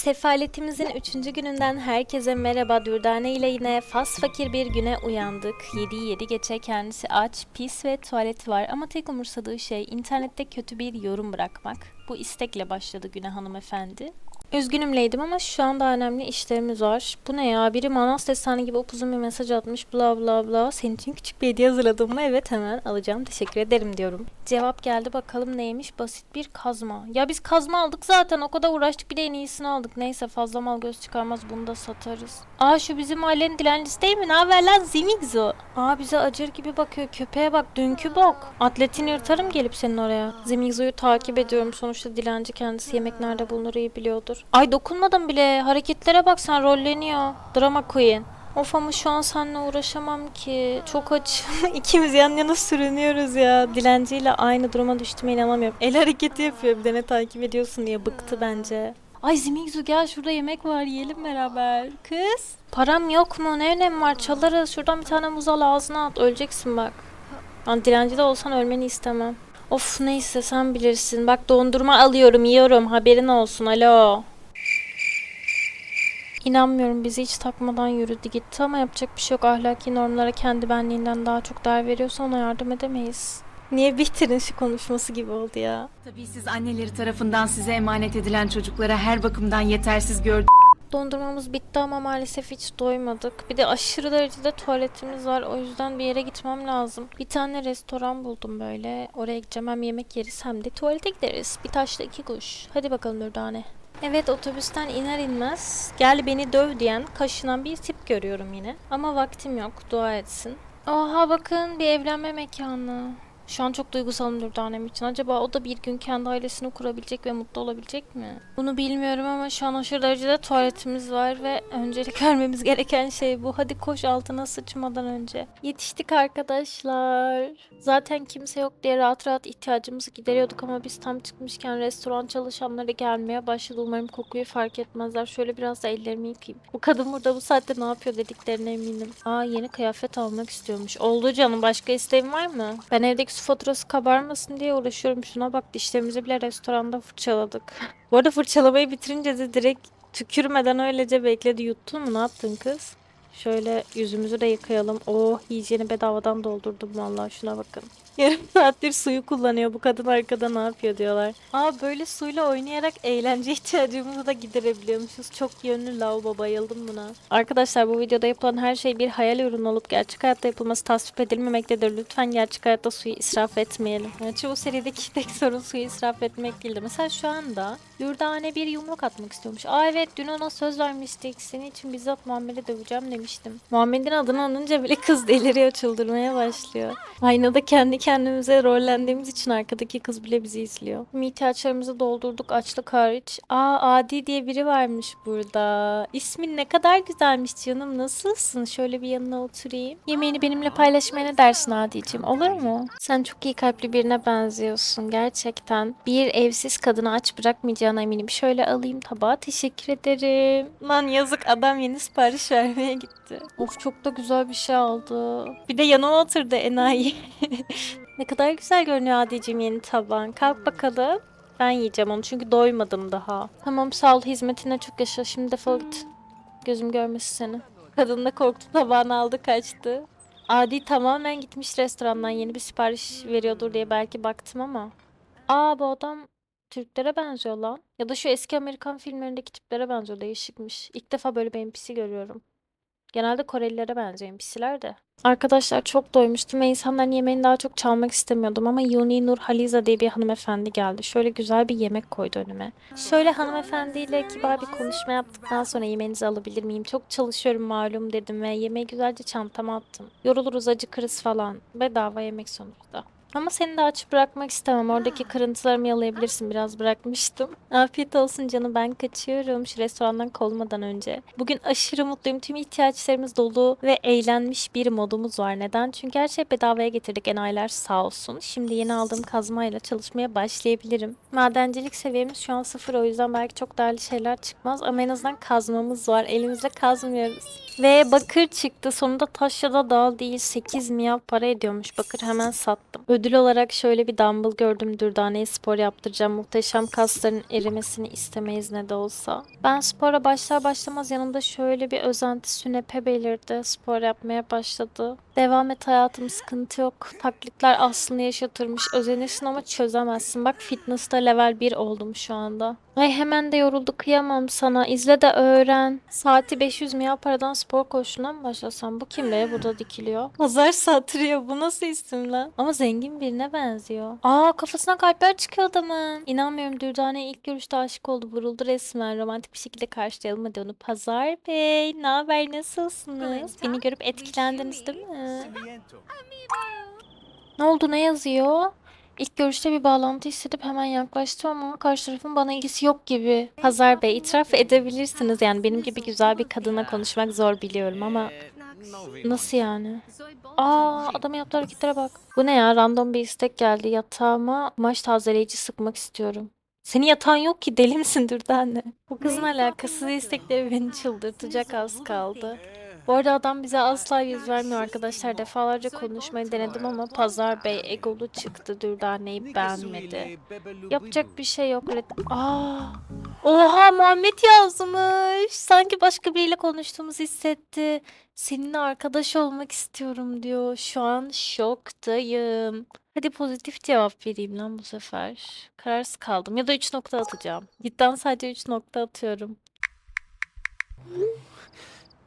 Sefaletimizin 3. gününden herkese merhaba. Dürdane ile yine fas fakir bir güne uyandık. 7'yi 7 geçe kendisi aç, pis ve tuvaleti var ama tek umursadığı şey internette kötü bir yorum bırakmak. Bu istekle başladı güne hanımefendi. Üzgünümleydim ama şu anda önemli işlerimiz var. Bu ne ya? Biri Manas destanı gibi upuzun bir mesaj atmış bla bla bla. Senin için küçük bir hediye hazırladım mı? Evet hemen alacağım. Teşekkür ederim diyorum. Cevap geldi bakalım neymiş? Basit bir kazma. Ya biz kazma aldık zaten. O kadar uğraştık bir de en iyisini aldık. Neyse fazla mal göz çıkarmaz bunu da satarız. Aa şu bizim mahallenin dilencisi değil mi? Ne haber lan Zimigzo? Aa bize acır gibi bakıyor. Köpeğe bak dünkü bok. Atletini yırtarım gelip senin oraya. Zimigzo'yu takip ediyorum. Sonuçta dilenci kendisi yemek nerede bulunur iyi biliyordur. Ay dokunmadım bile. Hareketlere bak sen rolleniyor. Drama queen. Of ama şu an seninle uğraşamam ki. Çok aç. İkimiz yan yana sürünüyoruz ya. Dilenciyle aynı duruma düştüğüme inanamıyorum. El hareketi yapıyor bir de ne takip ediyorsun diye bıktı bence. Ay Zimigzu gel şurada yemek var yiyelim beraber. Kız. Param yok mu? Ne önemi var? Çalarız. Şuradan bir tane muz al ağzına at. Öleceksin bak. Lan dilenci de olsan ölmeni istemem. Of neyse sen bilirsin. Bak dondurma alıyorum yiyorum. Haberin olsun. Alo. İnanmıyorum bizi hiç takmadan yürüdü gitti ama yapacak bir şey yok. Ahlaki normlara kendi benliğinden daha çok değer veriyorsa ona yardım edemeyiz. Niye bitirin şu konuşması gibi oldu ya. Tabii siz anneleri tarafından size emanet edilen çocuklara her bakımdan yetersiz gördüğünüz Dondurmamız bitti ama maalesef hiç doymadık. Bir de aşırı derecede tuvaletimiz var. O yüzden bir yere gitmem lazım. Bir tane restoran buldum böyle. Oraya gideceğim hem yemek yeriz hem de tuvalete gideriz. Bir taşla iki kuş. Hadi bakalım Dürdane. Evet otobüsten iner inmez gel beni döv diyen kaşınan bir tip görüyorum yine. Ama vaktim yok dua etsin. Oha bakın bir evlenme mekanı. Şu an çok duygusalım Dürdanem için. Acaba o da bir gün kendi ailesini kurabilecek ve mutlu olabilecek mi? Bunu bilmiyorum ama şu an aşırı derecede tuvaletimiz var ve öncelik vermemiz gereken şey bu. Hadi koş altına sıçmadan önce. Yetiştik arkadaşlar. Zaten kimse yok diye rahat rahat ihtiyacımızı gideriyorduk ama biz tam çıkmışken restoran çalışanları gelmeye başladı. Umarım kokuyu fark etmezler. Şöyle biraz da ellerimi yıkayayım. Bu kadın burada bu saatte ne yapıyor dediklerine eminim. Aa yeni kıyafet almak istiyormuş. Oldu canım başka isteğin var mı? Ben evdeki su faturası kabarmasın diye uğraşıyorum. Şuna bak dişlerimizi bile restoranda fırçaladık. Bu arada fırçalamayı bitirince de direkt tükürmeden öylece bekledi. Yuttun mu? Ne yaptın kız? Şöyle yüzümüzü de yıkayalım. Oh hijyeni bedavadan doldurdum vallahi şuna bakın. Yarım saattir suyu kullanıyor. Bu kadın arkada ne yapıyor diyorlar. Aa böyle suyla oynayarak eğlence ihtiyacımızı da giderebiliyormuşuz. Çok yönlü lavabo bayıldım buna. Arkadaşlar bu videoda yapılan her şey bir hayal ürünü olup gerçek hayatta yapılması tasvip edilmemektedir. Lütfen gerçek hayatta suyu israf etmeyelim. Yani çoğu serideki tek sorun suyu israf etmek değildi. Mesela şu anda Dürdane bir yumruk atmak istiyormuş. Aa evet dün ona söz vermiştik. Senin için bizzat Muhammed'e döveceğim demiştim. Muhammed'in adını anınca bile kız deliriyor çıldırmaya başlıyor. Aynada kendi kendimize rollendiğimiz için arkadaki kız bile bizi izliyor. Tüm ihtiyaçlarımızı doldurduk açlık hariç. Aa Adi diye biri varmış burada. İsmin ne kadar güzelmiş canım. Nasılsın? Şöyle bir yanına oturayım. Yemeğini benimle paylaşmaya ne dersin Adi'cim? Olur mu? Sen çok iyi kalpli birine benziyorsun gerçekten. Bir evsiz kadını aç bırakmayacağına eminim. Şöyle alayım tabağa. Teşekkür ederim. Lan yazık adam yeni sipariş vermeye gitti. Of çok da güzel bir şey aldı. Bir de yanıma oturdu enayi. ne kadar güzel görünüyor Adi'cim yeni taban. Kalk bakalım. Ben yiyeceğim onu çünkü doymadım daha. Tamam sağ ol hizmetine çok yaşa. Şimdi defol git. Gözüm görmesin seni. Kadın da korktu tabağını aldı kaçtı. Adi tamamen gitmiş restorandan yeni bir sipariş veriyordur diye belki baktım ama. Aa bu adam Türklere benziyor lan. Ya da şu eski Amerikan filmlerindeki tiplere benziyor. Değişikmiş. İlk defa böyle bir NPC görüyorum. Genelde Korelilere benziyor NPC'ler de. Arkadaşlar çok doymuştum ve insanların yemeğini daha çok çalmak istemiyordum ama Yuni Nur Haliza diye bir hanımefendi geldi. Şöyle güzel bir yemek koydu önüme. Şöyle hanımefendiyle kibar bir konuşma yaptıktan sonra yemeğinizi alabilir miyim? Çok çalışıyorum malum dedim ve yemeği güzelce çantama attım. Yoruluruz acıkırız falan. Bedava yemek sonuçta. Ama seni de aç bırakmak istemem. Oradaki kırıntılarımı yalayabilirsin. Biraz bırakmıştım. Afiyet olsun canım. Ben kaçıyorum şu restorandan kovulmadan önce. Bugün aşırı mutluyum. Tüm ihtiyaçlarımız dolu ve eğlenmiş bir modumuz var. Neden? Çünkü her şeyi bedavaya getirdik enayiler sağ olsun. Şimdi yeni aldığım kazmayla çalışmaya başlayabilirim. Madencilik seviyemiz şu an sıfır. O yüzden belki çok değerli şeyler çıkmaz. Ama en azından kazmamız var. Elimizle kazmıyoruz. Ve bakır çıktı. Sonunda taş ya da dal değil 8 miyav para ediyormuş. Bakır hemen sattım. Ödül olarak şöyle bir dumbbell gördüm. Dürdane'ye spor yaptıracağım. Muhteşem kasların erimesini istemeyiz ne de olsa. Ben spora başlar başlamaz yanımda şöyle bir özenti sünepe belirdi. Spor yapmaya başladı. Devam et hayatım sıkıntı yok. Taklitler aslında yaşatırmış. Özenirsin ama çözemezsin. Bak fitness'ta level 1 oldum şu anda. Ay hemen de yoruldu kıyamam sana. İzle de öğren. Saati 500 milyar paradan spor koşuna mı başlasam? Bu kim be? Burada dikiliyor. Pazar satırıyor. Bu nasıl isim lan? Ama zengin birine benziyor. Aa kafasına kalpler çıkıyor adamın. İnanmıyorum Dürdane ilk görüşte aşık oldu. Vuruldu resmen. Romantik bir şekilde karşılayalım hadi onu. Pazar Bey ne haber nasılsınız? Beni görüp etkilendiniz değil mi? Ne oldu ne yazıyor? İlk görüşte bir bağlantı hissedip hemen yaklaştım ama karşı tarafın bana ilgisi yok gibi. Hazar Bey itiraf edebilirsiniz yani benim gibi güzel bir kadına konuşmak zor biliyorum ama nasıl yani? Aa adamın yaptığı hareketlere bak. Bu ne ya random bir istek geldi yatağıma maç tazeleyici sıkmak istiyorum. Senin yatağın yok ki deli misin Dürdane? Bu kızın alakasız istekleri beni çıldırtacak az kaldı. Bu arada adam bize asla yüz vermiyor arkadaşlar. Defalarca konuşmayı denedim ama Pazar Bey egolu çıktı. Dürdane'yi beğenmedi. Yapacak bir şey yok. Aa! Oha Muhammed yazmış. Sanki başka biriyle konuştuğumuzu hissetti. Seninle arkadaş olmak istiyorum diyor. Şu an şoktayım. Hadi pozitif cevap vereyim lan bu sefer. Kararsız kaldım. Ya da 3 nokta atacağım. Cidden sadece 3 nokta atıyorum.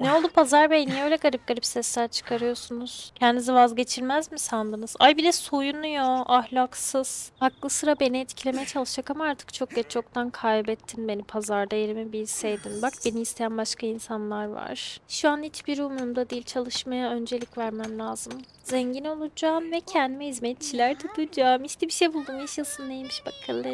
Ne oldu Pazar Bey? Niye öyle garip garip sesler çıkarıyorsunuz? Kendinizi vazgeçilmez mi sandınız? Ay bir de soyunuyor. Ahlaksız. Aklı sıra beni etkilemeye çalışacak ama artık çok geç çoktan kaybettin beni. Pazarda yerimi bilseydin. Bak beni isteyen başka insanlar var. Şu an hiçbir umurumda değil. Çalışmaya öncelik vermem lazım. Zengin olacağım ve kendime hizmetçiler tutacağım. İşte bir şey buldum. Yaşasın neymiş bakalım.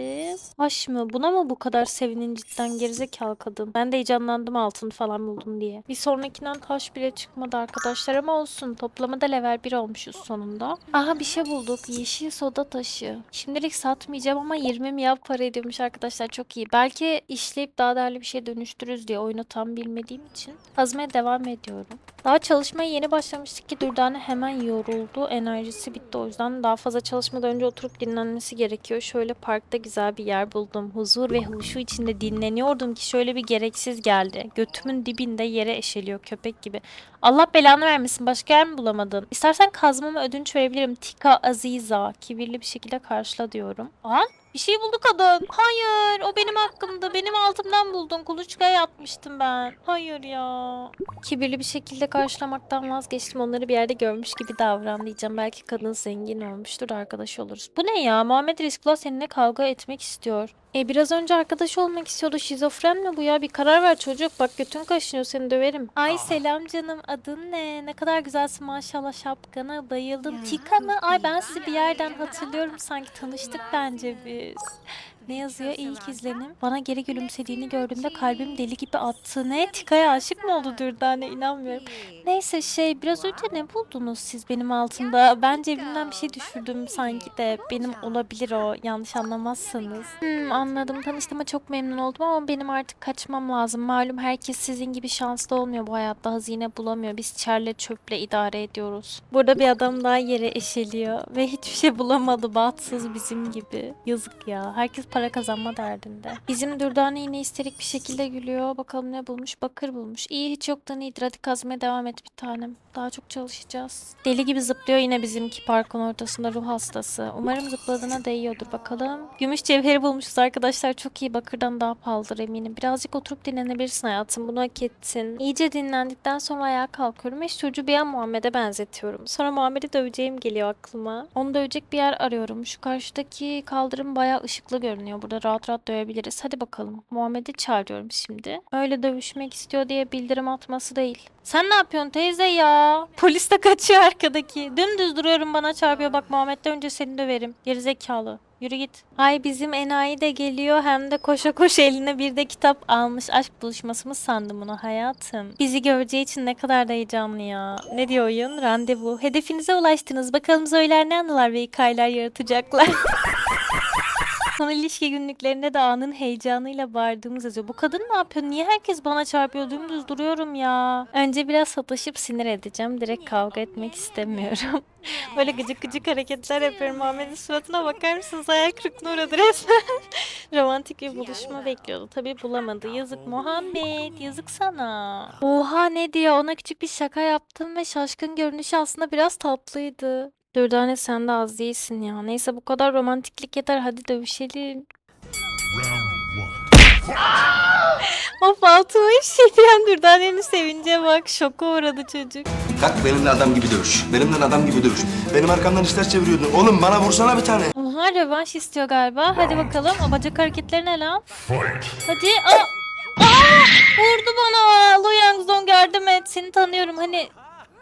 Taş mı? Buna mı bu kadar sevinin cidden gerizekalı kadın? Ben de heyecanlandım altın falan buldum diye. Bir sonrakinden taş bile çıkmadı arkadaşlar ama olsun. Toplamada level 1 olmuşuz sonunda. Aha bir şey bulduk. Yeşil soda taşı. Şimdilik satmayacağım ama 20 milyar para ediyormuş arkadaşlar. Çok iyi. Belki işleyip daha değerli bir şey dönüştürürüz diye oyunu tam bilmediğim için kazmaya devam ediyorum. Daha çalışmaya yeni başlamıştık ki Dürdane hemen yoruldu. Enerjisi bitti o yüzden daha fazla çalışmadan önce oturup dinlenmesi gerekiyor. Şöyle parkta güzel bir yer buldum. Huzur ve huşu içinde dinleniyordum ki şöyle bir gereksiz geldi. Götümün dibinde yere eşeliyor köpek gibi. Allah belanı vermesin başka yer mi bulamadın? İstersen kazmama ödünç verebilirim. Tika Aziza. Kibirli bir şekilde karşıla diyorum. An bir şey buldu kadın. Hayır o benim hakkımda. Benim altımdan buldun. Kuluçkaya yatmıştım ben. Hayır ya. Kibirli bir şekilde karşılamaktan vazgeçtim. Onları bir yerde görmüş gibi davran diyeceğim. Belki kadın zengin olmuştur arkadaş oluruz. Bu ne ya? Muhammed Rizkullah seninle kavga etmek istiyor. E biraz önce arkadaş olmak istiyordu. Şizofren mi bu ya? Bir karar ver çocuk. Bak götün kaşınıyor seni döverim. Ay selam canım. Adın ne? Ne kadar güzelsin maşallah şapkana. Bayıldım. Tika mı? Ay ben sizi bir yerden hatırlıyorum. Sanki tanıştık bence biz. Ne yazıyor ilk izlenim? Bana geri gülümsediğini gördüğümde kalbim deli gibi attı. Ne? Tika'ya aşık mı oldu Dürdane? İnanmıyorum. Neyse şey biraz önce ne buldunuz siz benim altımda? Ben cebimden bir şey düşürdüm sanki de. Benim olabilir o. Yanlış anlamazsanız. Hmm, anladım. Tanıştığıma çok memnun oldum ama benim artık kaçmam lazım. Malum herkes sizin gibi şanslı olmuyor bu hayatta. Hazine bulamıyor. Biz çerle çöple idare ediyoruz. Burada bir adam daha yere eşeliyor. Ve hiçbir şey bulamadı. Bahtsız bizim gibi. Yazık ya. Herkes para kazanma derdinde. Bizim Dürdane yine isterik bir şekilde gülüyor. Bakalım ne bulmuş? Bakır bulmuş. İyi hiç yoktan iyidir. Kazmaya devam et bir tanem. Daha çok çalışacağız. Deli gibi zıplıyor yine bizimki parkın ortasında ruh hastası. Umarım zıpladığına değiyordur bakalım. Gümüş cevheri bulmuşuz arkadaşlar. Çok iyi bakırdan daha pahalıdır eminim. Birazcık oturup dinlenebilirsin hayatım. Bunu hak ettin. İyice dinlendikten sonra ayağa kalkıyorum ve çocuğu bir an Muhammed'e benzetiyorum. Sonra Muhammed'i döveceğim geliyor aklıma. Onu dövecek bir yer arıyorum. Şu karşıdaki kaldırım bayağı ışıklı görünüyor. Burada rahat rahat dövebiliriz. Hadi bakalım. Muhammed'i çağırıyorum şimdi. Öyle dövüşmek istiyor diye bildirim atması değil. Sen ne yapıyorsun teyze ya? Polis de kaçıyor arkadaki. Dümdüz duruyorum bana çarpıyor. Bak Muhammed'den önce seni döverim. Gerizekalı. Yürü git. Ay bizim enayi de geliyor hem de koşa koşa eline bir de kitap almış. Aşk buluşması mı sandım bunu hayatım? Bizi göreceği için ne kadar da heyecanlı ya. Ne diyor oyun? Randevu. Hedefinize ulaştınız. Bakalım Zoe'ler ne anılar ve hikayeler yaratacaklar. Son ilişki günlüklerinde de anın heyecanıyla bağırdığımız yazıyor. Bu kadın ne yapıyor? Niye herkes bana çarpıyor? Dümdüz duruyorum ya. Önce biraz sataşıp sinir edeceğim. Direkt kavga etmek istemiyorum. Böyle gıcık gıcık hareketler yapıyorum. Muhammed'in suratına bakar mısınız? Ayak kırıklığına uğradı resmen. Romantik bir buluşma bekliyordu. Tabii bulamadı. Yazık Muhammed. Yazık sana. Oha ne diyor? Ona küçük bir şaka yaptım ve şaşkın görünüşü aslında biraz tatlıydı. Dürdane sen de az değilsin ya. Neyse bu kadar romantiklik yeter. Hadi dövüşelim. of altıma işleyen Dürdane'nin sevince bak. Şoka uğradı çocuk. Kalk benimle adam gibi dövüş. Benimle adam gibi dövüş. Benim arkamdan işler çeviriyordun. Oğlum bana vursana bir tane. Oha rövanş istiyor galiba. Hadi bakalım. O bacak hareketleri ne lan? Hadi. Aa! Aa! Vurdu bana. Lu Yang Zong yardım et. Seni tanıyorum. Hani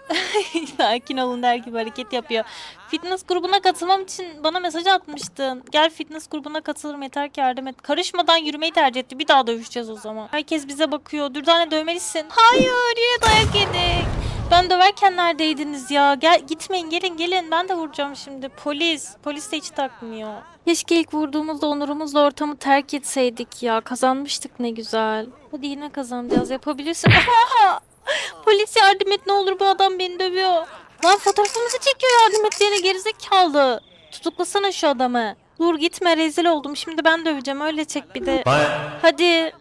sakin olun der gibi hareket yapıyor. Fitness grubuna katılmam için bana mesaj atmıştın. Gel fitness grubuna katılırım yeter ki yardım et. Karışmadan yürümeyi tercih etti. Bir daha dövüşeceğiz o zaman. Herkes bize bakıyor. Dürdane dövmelisin. Hayır yine dayak yedik. Ben döverken neredeydiniz ya? Gel gitmeyin gelin gelin. Ben de vuracağım şimdi. Polis. Polis de hiç takmıyor. Keşke ilk vurduğumuzda onurumuzla ortamı terk etseydik ya. Kazanmıştık ne güzel. Hadi yine kazanacağız. Yapabilirsin. Yardım et ne olur bu adam beni dövüyor. Lan fotoğrafımızı çekiyor yardım et diyene gerizekalı. Tutuklasana şu adamı. Dur gitme rezil oldum. Şimdi ben döveceğim öyle çek bir de. Hadi.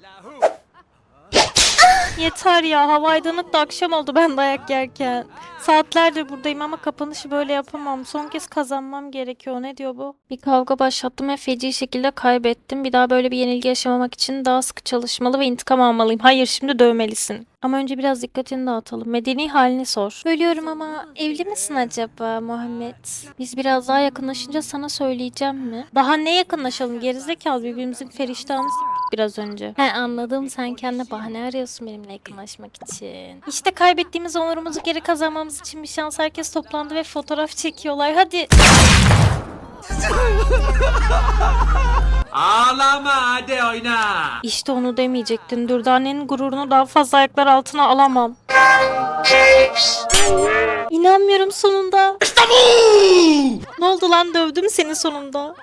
Yeter ya hava aydınlık da akşam oldu ben dayak yerken. Saatlerdir buradayım ama kapanışı böyle yapamam. Son kez kazanmam gerekiyor. Ne diyor bu? Bir kavga başlattım ve feci şekilde kaybettim. Bir daha böyle bir yenilgi yaşamamak için daha sıkı çalışmalı ve intikam almalıyım. Hayır şimdi dövmelisin. Ama önce biraz dikkatini dağıtalım. Medeni halini sor. Bölüyorum ama evli misin acaba Muhammed? Biz biraz daha yakınlaşınca sana söyleyeceğim mi? Daha ne yakınlaşalım gerizekalı birbirimizin feriştahını s**tik biraz önce. He anladım sen kendine bahane arıyorsun benimle yakınlaşmak için. İşte kaybettiğimiz onurumuzu geri kazanmamız için bir şans herkes toplandı ve fotoğraf çekiyorlar. Hadi. Ağlama hadi oyna. İşte onu demeyecektin. Dürdane'nin gururunu daha fazla ayaklar altına alamam. İnanmıyorum sonunda. Ne oldu lan dövdüm seni sonunda.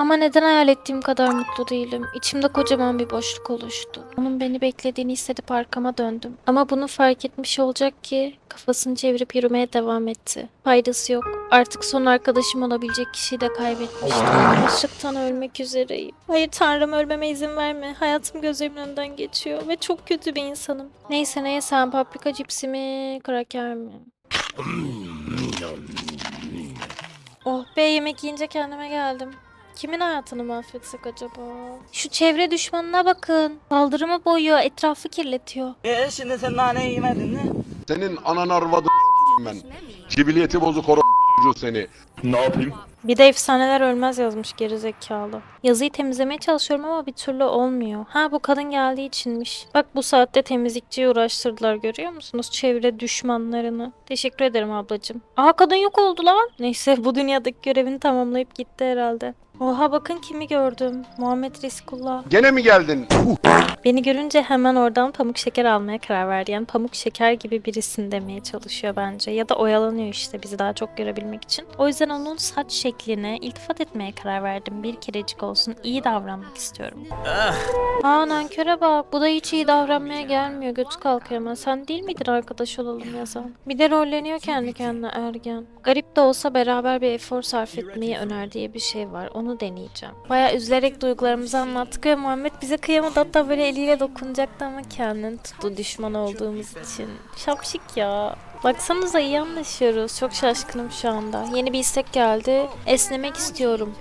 Ama neden hayal ettiğim kadar mutlu değilim. İçimde kocaman bir boşluk oluştu. Onun beni beklediğini hissedip arkama döndüm. Ama bunu fark etmiş olacak ki kafasını çevirip yürümeye devam etti. Faydası yok. Artık son arkadaşım olabilecek kişiyi de kaybetmiştim. Açlıktan ölmek üzereyim. Hayır tanrım ölmeme izin verme. Hayatım gözlerimin önünden geçiyor ve çok kötü bir insanım. Neyse ne yesem paprika cipsi mi, kraker mi? Oh be yemek yiyince kendime geldim. Kimin hayatını mahvetsek acaba? Şu çevre düşmanına bakın. Kaldırımı boyuyor, etrafı kirletiyor. E şimdi sen naneyi yemedin mi? Senin anan arvadı ben. Cibiliyeti bozuk horo seni. Bir de efsaneler ölmez yazmış gerizekalı. Yazıyı temizlemeye çalışıyorum ama bir türlü olmuyor. Ha bu kadın geldiği içinmiş. Bak bu saatte temizlikçiyi uğraştırdılar görüyor musunuz? Çevre düşmanlarını. Teşekkür ederim ablacığım. Aha kadın yok oldu lan. Neyse bu dünyadaki görevini tamamlayıp gitti herhalde. Oha bakın kimi gördüm. Muhammed Rizkullah. Gene mi geldin? Beni görünce hemen oradan pamuk şeker almaya karar verdi. Yani pamuk şeker gibi birisin demeye çalışıyor bence. Ya da oyalanıyor işte bizi daha çok görebilmek için. O yüzden onun saç şekline iltifat etmeye karar verdim. Bir kerecik olsun iyi davranmak istiyorum. Aa nanköre bak. Bu da hiç iyi davranmaya gelmiyor. Götü kalkıyor hemen. Sen değil miydin arkadaş olalım yazan? Bir de rolleniyor kendi kendine ergen. Garip de olsa beraber bir efor sarf etmeyi önerdiği bir şey var. Onu deneyeceğim. Baya üzülerek duygularımızı anlattık ve Muhammed bize kıyamadı. Hatta böyle eliyle dokunacaktı ama kendini tuttu düşman olduğumuz için. Şapşik ya. Baksanıza iyi anlaşıyoruz. Çok şaşkınım şu anda. Yeni bir istek geldi. Esnemek istiyorum.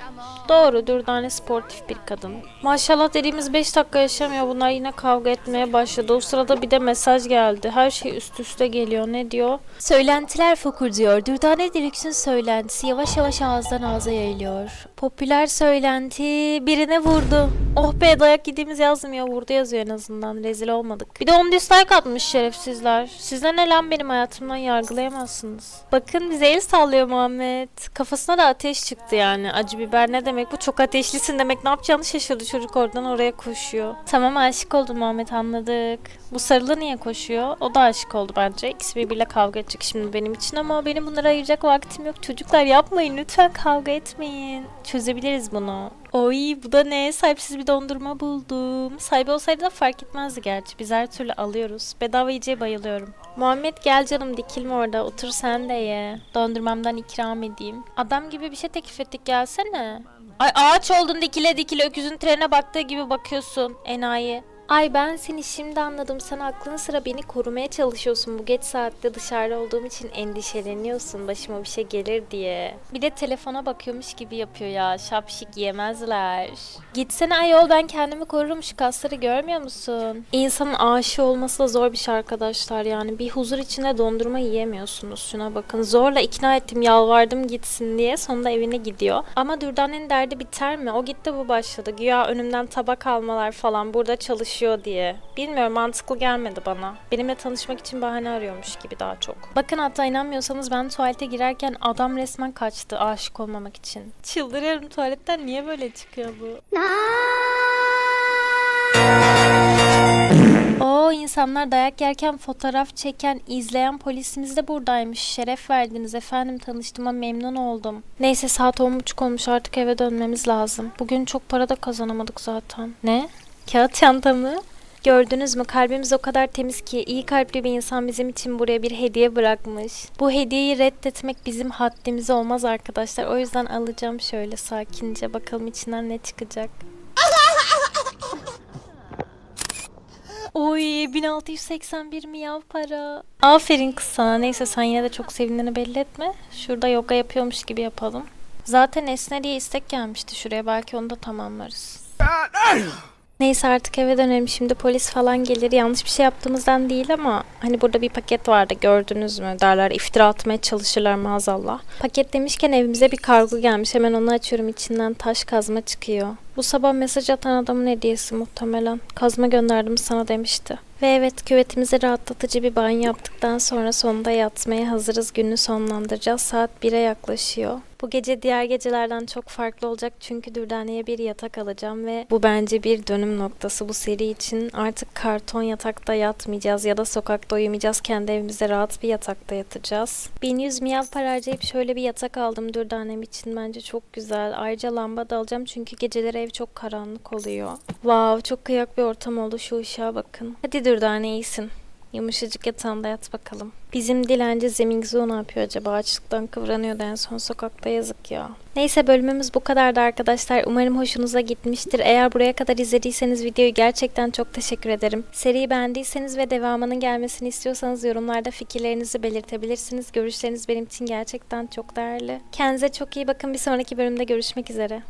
Doğru, dürdane sportif bir kadın. Maşallah dediğimiz 5 dakika yaşamıyor. Bunlar yine kavga etmeye başladı. O sırada bir de mesaj geldi. Her şey üst üste geliyor. Ne diyor? Söylentiler fokur diyor. Dürdane Dirik'sin söylentisi yavaş yavaş ağızdan ağza yayılıyor. Popüler söylenti birine vurdu. Oh be dayak yediğimiz yazmıyor. Vurdu yazıyor en azından. Rezil olmadık. Bir de 10 dislike atmış şerefsizler. Sizler ne lan benim hayatımdan yargılayamazsınız. Bakın bize el sallıyor Muhammed. Kafasına da ateş çıktı yani. Acı biber ne demek bu? Çok ateşlisin demek. Ne yapacağını şaşırdı çocuk oradan oraya koşuyor. Tamam aşık oldu Muhammed anladık. Bu sarılı niye koşuyor? O da aşık oldu bence. İkisi birbiriyle kavga edecek şimdi benim için ama benim bunlara ayıracak vaktim yok. Çocuklar yapmayın lütfen kavga etmeyin. Çözebiliriz bunu. Oy bu da ne? Sahipsiz bir dondurma buldum. Sahibi olsaydı da fark etmezdi gerçi. Biz her türlü alıyoruz. Bedava yiyeceğe bayılıyorum. Muhammed gel canım dikilme orada. Otur sen de ye. Dondurmamdan ikram edeyim. Adam gibi bir şey teklif ettik gelsene. Ay ağaç oldun dikile dikile öküzün trene baktığı gibi bakıyorsun enayi. Ay ben seni şimdi anladım. Sen aklın sıra beni korumaya çalışıyorsun. Bu geç saatte dışarıda olduğum için endişeleniyorsun. Başıma bir şey gelir diye. Bir de telefona bakıyormuş gibi yapıyor ya. Şapşik yemezler. Gitsene ayol ben kendimi korurum. Şu kasları görmüyor musun? İnsanın aşığı olması da zor bir şey arkadaşlar. Yani bir huzur içinde dondurma yiyemiyorsunuz. Şuna bakın. Zorla ikna ettim yalvardım gitsin diye. Sonunda evine gidiyor. Ama Dürdane'nin derdi biter mi? O gitti bu başladı. Güya önümden tabak almalar falan burada çalışıyor diye. Bilmiyorum mantıklı gelmedi bana. Benimle tanışmak için bahane arıyormuş gibi daha çok. Bakın hatta inanmıyorsanız ben tuvalete girerken adam resmen kaçtı aşık olmamak için. Çıldırıyorum tuvaletten niye böyle çıkıyor bu? O insanlar dayak yerken fotoğraf çeken, izleyen polisimiz de buradaymış. Şeref verdiniz efendim. Tanıştığıma memnun oldum. Neyse saat 10.30 olmuş artık eve dönmemiz lazım. Bugün çok para da kazanamadık zaten. Ne? Kağıt çanta mı? Gördünüz mü kalbimiz o kadar temiz ki iyi kalpli bir insan bizim için buraya bir hediye bırakmış. Bu hediyeyi reddetmek bizim haddimiz olmaz arkadaşlar. O yüzden alacağım şöyle sakince bakalım içinden ne çıkacak. Oy 1681 miyav para. Aferin kız sana. Neyse sen yine de çok sevindiğini belli etme. Şurada yoga yapıyormuş gibi yapalım. Zaten Esne diye istek gelmişti şuraya. Belki onu da tamamlarız. Neyse artık eve dönelim. Şimdi polis falan gelir. Yanlış bir şey yaptığımızdan değil ama hani burada bir paket vardı gördünüz mü derler. iftira atmaya çalışırlar maazallah. Paket demişken evimize bir kargo gelmiş. Hemen onu açıyorum. içinden taş kazma çıkıyor. Bu sabah mesaj atan adamın hediyesi muhtemelen. Kazma gönderdim sana demişti. Ve evet küvetimize rahatlatıcı bir banyo yaptıktan sonra sonunda yatmaya hazırız. Günü sonlandıracağız. Saat 1'e yaklaşıyor. Bu gece diğer gecelerden çok farklı olacak çünkü Dürdane'ye bir yatak alacağım ve bu bence bir dönüm noktası bu seri için. Artık karton yatakta yatmayacağız ya da sokakta uyumayacağız. Kendi evimizde rahat bir yatakta yatacağız. 1100 miyav para harcayıp şöyle bir yatak aldım Dürdane'm için. Bence çok güzel. Ayrıca lamba da alacağım çünkü geceleri ev çok karanlık oluyor. Wow çok kıyak bir ortam oldu şu ışığa bakın. Hadi Dürdane iyisin. Yumuşacık yatağında yat bakalım. Bizim dilenci Zemingzo ne yapıyor acaba? Açlıktan kıvranıyordu en son sokakta yazık ya. Neyse bölümümüz bu kadardı arkadaşlar. Umarım hoşunuza gitmiştir. Eğer buraya kadar izlediyseniz videoyu gerçekten çok teşekkür ederim. Seriyi beğendiyseniz ve devamının gelmesini istiyorsanız yorumlarda fikirlerinizi belirtebilirsiniz. Görüşleriniz benim için gerçekten çok değerli. Kendinize çok iyi bakın. Bir sonraki bölümde görüşmek üzere.